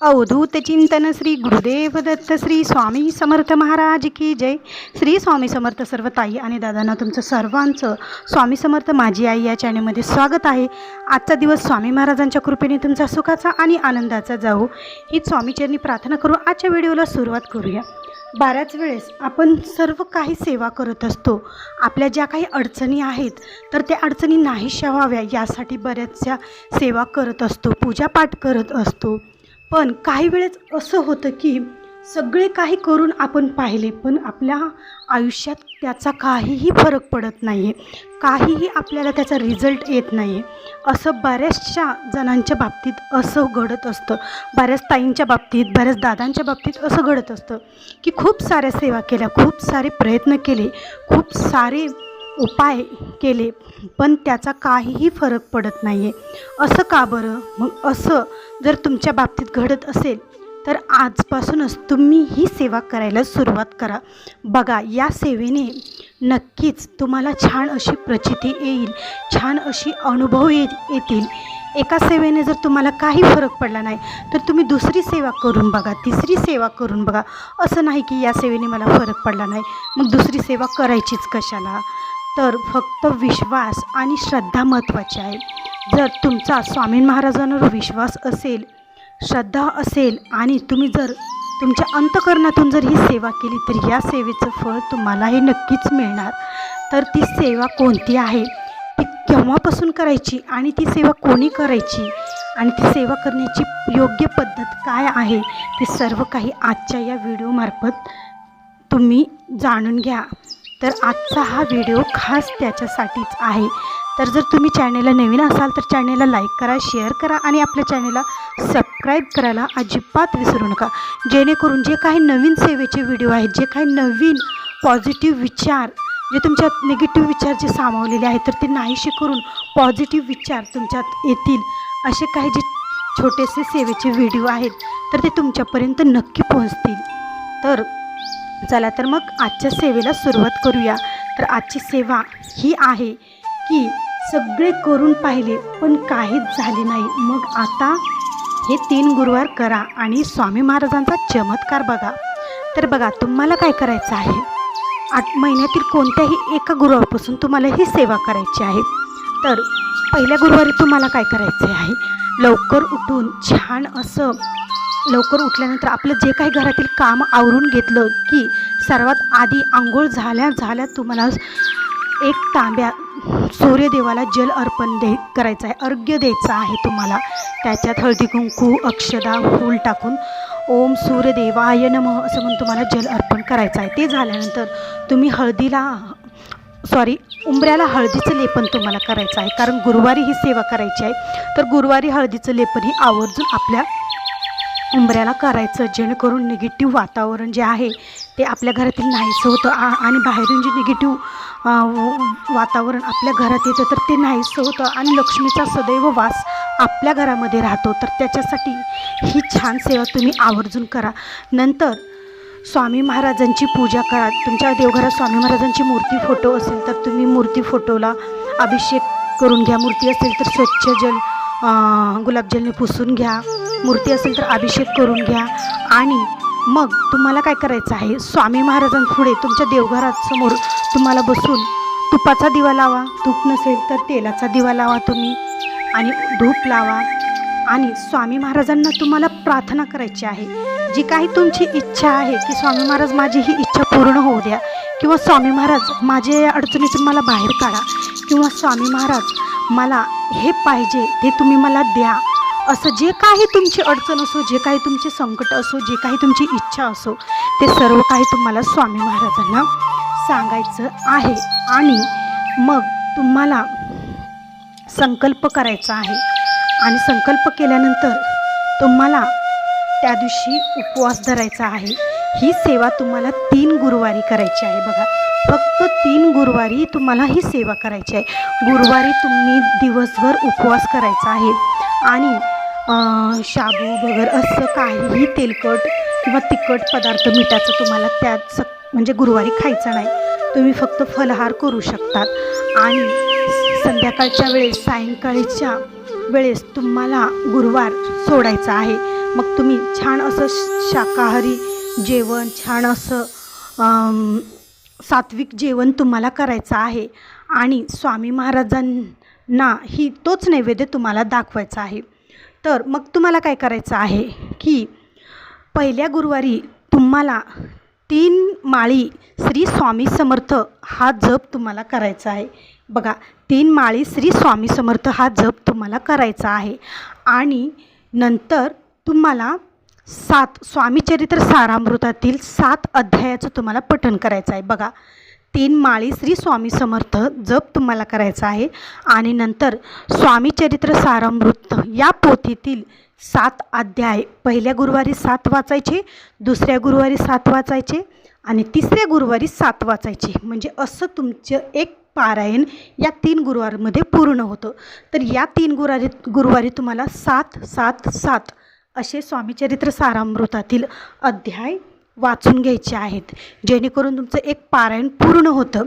अवधूत चिंतन श्री गुरुदेव दत्त श्री स्वामी समर्थ महाराज की जय. श्री स्वामी समर्थ सर्व ताई आणि दादांना तुमचं सर्वांचं स्वामी समर्थ माझी आई या चॅनलमध्ये स्वागत आहे. आजचा दिवस स्वामी महाराजांच्या कृपेने तुमचा सुखाचा आणि आनंदाचा जाऊ हीच स्वामीचरणी प्रार्थना करू. आजच्या व्हिडिओला सुरुवात करूया. बऱ्याच वेळेस आपण सर्व काही सेवा करत असतो. आपल्या ज्या काही अडचणी आहेत तर त्या अडचणी नाहीशा व्हाव्या यासाठी बऱ्याचशा सेवा करत असतो पूजापाठ करत असतो. पण काही वेळेस असं होतं की सगळे काही करून आपण पाहिले पण आपल्या आयुष्यात त्याचा काहीही फरक पडत नाही आहे काहीही आपल्याला त्याचा रिझल्ट येत नाही आहे असं बऱ्याचशा जणांच्या बाबतीत असं घडत असतं. बऱ्याच ताईंच्या बाबतीत बऱ्याच दादांच्या बाबतीत असं घडत असतं की खूप साऱ्या सेवा केल्या खूप सारे प्रयत्न केले खूप सारे उपाय केले पण त्याचा काहीही फरक पडत नाही आहे असं का बरं? मग असं जर तुमच्या बाबतीत घडत असेल तर आजपासूनच तुम्ही ही सेवा करायला सुरुवात करा. बघा या सेवेने नक्कीच तुम्हाला छान अशी प्रचिती येईल छान अशी अनुभव ये येतील. एका सेवेने जर तुम्हाला काही फरक पडला नाही तर तुम्ही दुसरी सेवा करून बघा तिसरी सेवा करून बघा. असं नाही की या सेवेने मला फरक पडला नाही मग दुसरी सेवा करायचीच कशाला? तर फक्त विश्वास आणि श्रद्धा महत्त्वाची आहे. जर तुमचा स्वामी महाराजांवर विश्वास असेल श्रद्धा असेल आणि तुम्ही जर तुमच्या अंतकरणातून जर ही सेवा केली तर या सेवेचं फळ तुम्हालाही नक्कीच मिळणार. तर ती सेवा कोणती आहे? ती केव्हापासून करायची आणि ती सेवा कोणी करायची? आणि ती सेवा करण्याची योग्य पद्धत काय आहे? ते सर्व काही आजच्या या व्हिडिओमार्फत तुम्ही जाणून घ्या. तर आजचा हा व्हिडिओ खास त्याच्यासाठीच आहे. तर जर तुम्ही चॅनेलला नवीन असाल तर चॅनेलला लाईक करा शेअर करा आणि आपल्या चॅनेलला सबस्क्राईब करायला अजिबात विसरू नका. जेणेकरून जे काही नवीन सेवेचे व्हिडिओ आहेत जे काही नवीन पॉझिटिव्ह विचार जे तुमच्यात निगेटिव्ह विचार जे सामावलेले आहेत तर ते नाहीसे करून पॉझिटिव्ह विचार तुमच्यात येतील. असे काही जे छोटेसे सेवेचे व्हिडिओ आहेत तर ते तुमच्यापर्यंत नक्की पोहोचतील. तर चला तर मग आजच्या सेवेला सुरुवात करूया. तर आजची सेवा ही आहे की सगळे करून पाहिले पण काहीच झाले नाही. मग आता हे तीन गुरुवार करा आणि स्वामी महाराजांचा चमत्कार बघा. तर बघा तुम्हाला काय करायचं आहे? आठ महिन्यातील कोणत्याही एका गुरुवारपासून तुम्हाला ही सेवा करायची आहे. तर पहिल्या गुरुवारी तुम्हाला काय करायचे आहे? लवकर उठून छान असं लवकर उठल्यानंतर आपलं जे काही घरातील काम आवरून घेतलं की सर्वात आधी आंघोळ झाल्या झाल्या तुम्हाला एक तांब्या सूर्यदेवाला जल अर्पण दे करायचं आहे. अर्घ्य द्यायचं आहे तुम्हाला. त्याच्यात हळदी कुंकू अक्षदा फूल टाकून ओम सूर्यदेवाय नमः असं म्हणून तुम्हाला जल अर्पण करायचं आहे. ते झाल्यानंतर तुम्ही हळदीला सॉरी उंबऱ्याला हळदीचं लेपन तुम्हाला करायचं आहे. कारण गुरुवारी ही सेवा करायची आहे. तर गुरुवारी हळदीचं लेपन ही आवर्जून आपल्या उंबऱ्याला करायचं जेणेकरून निगेटिव्ह वातावरण जे आहे ते आपल्या घरातील नाहीसं होतं. आ आणि बाहेरून जे निगेटिव्ह वातावरण आपल्या घरात येतं तर ते नाहीसं होतं. आणि लक्ष्मीचा सदैव वास आपल्या घरामध्ये राहतो. तर त्याच्यासाठी ही छान सेवा तुम्ही आवर्जून करा. नंतर स्वामी महाराजांची पूजा करा. तुमच्या देवघरात स्वामी महाराजांची मूर्ती फोटो असेल तर तुम्ही मूर्ती फोटोला अभिषेक करून घ्या. मूर्ती असेल तर स्वच्छ जल गुलाबजलने पुसून घ्या. मूर्ती असेल तर अभिषेक करून घ्या. आणि मग तुम्हाला काय करायचं आहे? स्वामी महाराजांपुढे तुमच्या देवघरासमोर तुम्हाला बसून तुपाचा दिवा लावा. तूप नसेल तर तेलाचा दिवा लावा तुम्ही. आणि धूप लावा. आणि स्वामी महाराजांना तुम्हाला प्रार्थना करायची आहे. जी काही तुमची इच्छा आहे की स्वामी महाराज माझी ही इच्छा पूर्ण होऊ द्या. किंवा स्वामी महाराज माझे या अडचणीतून मला बाहेर काढा. किंवा स्वामी महाराज मला हे पाहिजे ते तुम्ही मला द्या. असं जे काही तुमची अडचण असो जे काही तुमचे संकट असो जे काही तुमची इच्छा असो ते सर्व काही तुम्हाला स्वामी महाराजांना सांगायचं आहे. आणि मग तुम्हाला संकल्प करायचा आहे. आणि संकल्प केल्यानंतर तुम्हाला त्या दिवशी उपवास धरायचा आहे. ही सेवा तुम्हाला तीन गुरुवारी करायची आहे बघा. फक्त तीन गुरुवारी तुम्हाला ही सेवा करायची आहे. गुरुवारी तुम्ही दिवसभर उपवास करायचा आहे. आणि शाबू वगैरे असं काहीही तेलकट किंवा तिखट पदार्थ मिठाचं तुम्हाला त्यात स म्हणजे गुरुवारी खायचं नाही. तुम्ही फक्त फलहार करू शकतात. आणि संध्याकाळच्या वेळेस सायंकाळीच्या वेळेस तुम्हाला गुरुवार सोडायचा आहे. मग तुम्ही छान असं श- शाकाहारी जेवण छान असं सात्विक जेवण तुम्हाला करायचं आहे. आणि स्वामी महाराजांना ही तोच नैवेद्य तुम्हाला दाखवायचा आहे. तर मग तुम्हाला काय करायचं आहे की पहिल्या गुरुवारी तुम्हाला तीन माळी श्री स्वामी समर्थ हा जप तुम्हाला करायचा आहे. बघा तीन माळी श्री स्वामी समर्थ हा जप तुम्हाला करायचा आहे. आणि नंतर तुम्हाला सात स्वामीचरित्र सारामृतातील सात अध्यायाचं तुम्हाला पठण करायचं आहे. बघा तीन माळी श्री स्वामी समर्थ जप तुम्हाला करायचा आहे. आणि नंतर स्वामीचरित्र सारामृत या पोथीतील सात अध्याय. पहिल्या गुरुवारी सात वाचायचे दुसऱ्या गुरुवारी सात वाचायचे आणि तिसऱ्या गुरुवारी सात वाचायचे. म्हणजे असं तुमचं एक पारायण या तीन गुरुवारमध्ये पूर्ण होतं. तर या तीन गुरुवारी गुरुवारी तुम्हाला सात सात सात असे स्वामीचरित्र सारामृतातील अध्याय वाचून घ्यायचे आहेत. जेणेकरून तुमचं एक पारायण पूर्ण होतं.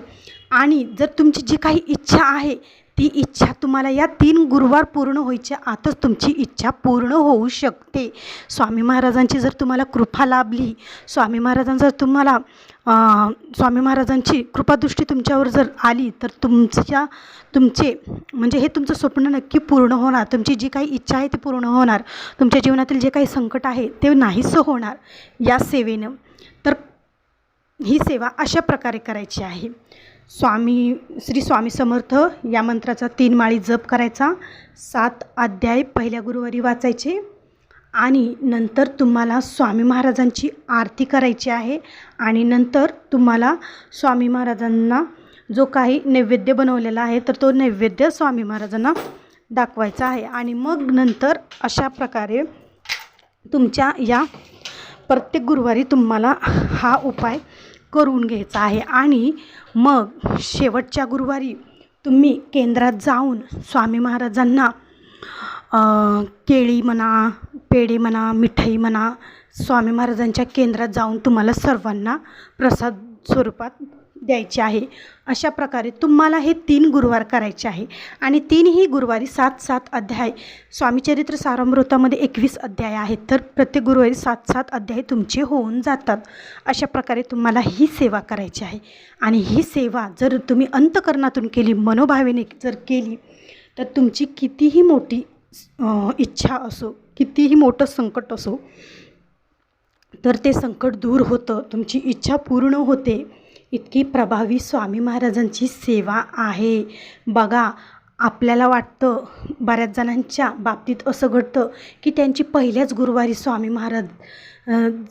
आणि जर तुमची जी काही इच्छा आहे ती इच्छा तुम्हाला या तीन गुरुवार पूर्ण व्हायच्या आतच तुमची इच्छा पूर्ण होऊ शकते. स्वामी महाराजांची जर तुम्हाला कृपा लाभली स्वामी महाराजांचा जर तुम्हाला स्वामी महाराजांची कृपादृष्टी तुमच्यावर जर आली तर तुमच्या तुमचे म्हणजे हे तुमचं स्वप्न नक्की पूर्ण होणार. तुमची जी काही इच्छा आहे ती पूर्ण होणार. तुमच्या जीवनातील जे काही संकट आहे ते नाहीसं होणार या सेवेनं. तर ही सेवा अशा प्रकारे करायची आहे. स्वामी श्री स्वामी समर्थ या मंत्राचा तीन माळी जप करायचा. सात अध्याय पहिल्या गुरुवारी वाचायचे आणि नंतर तुम्हाला स्वामी महाराजांची आरती करायची आहे आणि नंतर तुम्हाला स्वामी महाराजांना जो काही नैवेद्य बनवलेला आहे तर तो नैवेद्य स्वामी महाराजांना दाखवायचा आहे. आणि मग नंतर अशा प्रकारे तुमच्या या प्रत्येक गुरुवारी तुम्हाला हा उपाय करून घ्यायचा आहे. आणि मग शेवटच्या गुरुवारी तुम्ही केंद्रात जाऊन स्वामी महाराजांना केळी म्हणा पेढे म्हणा मिठाई म्हणा स्वामी महाराजांच्या केंद्रात जाऊन तुम्हाला सर्वांना प्रसाद स्वरूपात द्यायचे आहे. अशा प्रकारे तुम्हाला हे तीन गुरुवार करायचे आहे. आणि तीनही गुरुवारी सात सात अध्याय स्वामीचरित्र सारामृतामध्ये एकवीस अध्याय आहेत. तर प्रत्येक गुरुवारी सात सात अध्याय तुमचे होऊन जातात. अशा प्रकारे तुम्हाला ही सेवा करायची आहे. आणि ही सेवा जर तुम्ही अंतकरणातून केली मनोभावेने जर केली तर तुमची कितीही मोठी इच्छा असो कितीही मोठं संकट असो तर ते संकट दूर होतं. तुमची इच्छा पूर्ण होते. इतकी प्रभावी स्वामी महाराजांची सेवा आहे. बघा आपल्याला वाटतं बऱ्याच जणांच्या बाबतीत असं घडतं की त्यांची पहिल्याच गुरुवारी स्वामी महाराज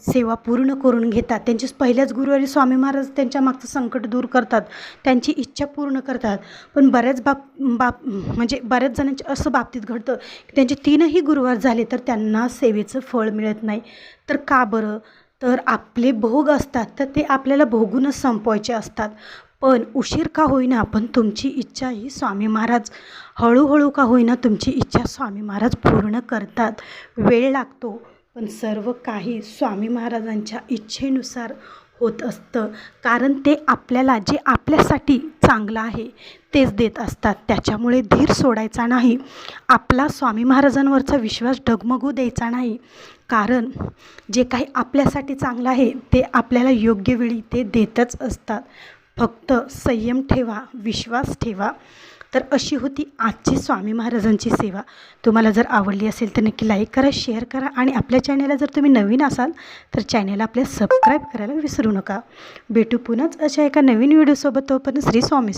सेवा पूर्ण करून घेतात. त्यांची पहिल्याच गुरुवारी स्वामी महाराज त्यांच्या मागचं संकट दूर करतात. त्यांची इच्छा पूर्ण करतात. पण बऱ्याच बाब बाब म्हणजे बऱ्याच जणांच्या असं बाबतीत घडतं की त्यांचे तीनही गुरुवार झाले तर त्यांना सेवेचं फळ मिळत नाही. तर का बरं? तर आपले भोग असतात तर ते आपल्याला भोगूनच संपवायचे असतात. पण उशीर का होईना पण तुमची इच्छा ही स्वामी महाराज हळूहळू का होईना तुमची इच्छा स्वामी महाराज पूर्ण करतात. वेळ लागतो पण सर्व काही स्वामी महाराजांच्या इच्छेनुसार होत असतं. कारण ते आपल्याला जे आपल्यासाठी चांगलं आहे तेच देत असतात. त्याच्यामुळे धीर सोडायचा नाही. आपला स्वामी महाराजांवरचा विश्वास डगमगू द्यायचा नाही. कारण जे काही आपल्यासाठी चांगलं आहे ते आपल्याला योग्य वेळी ते देतच असतात. फक्त संयम ठेवा विश्वास ठेवा. तर अशी होती आजची स्वामी महाराजांची सेवा. तुम्हाला जर आवडली असेल तर नक्की लाईक करा शेअर करा आणि आपल्या चॅनेलला जर तुम्ही नवीन असाल तर चॅनेलला आपल्या सबस्क्राईब करायला विसरू नका. भेटू पुन्हाच अशा एका नवीन व्हिडिओसोबत तोपर्यंत श्री स्वामी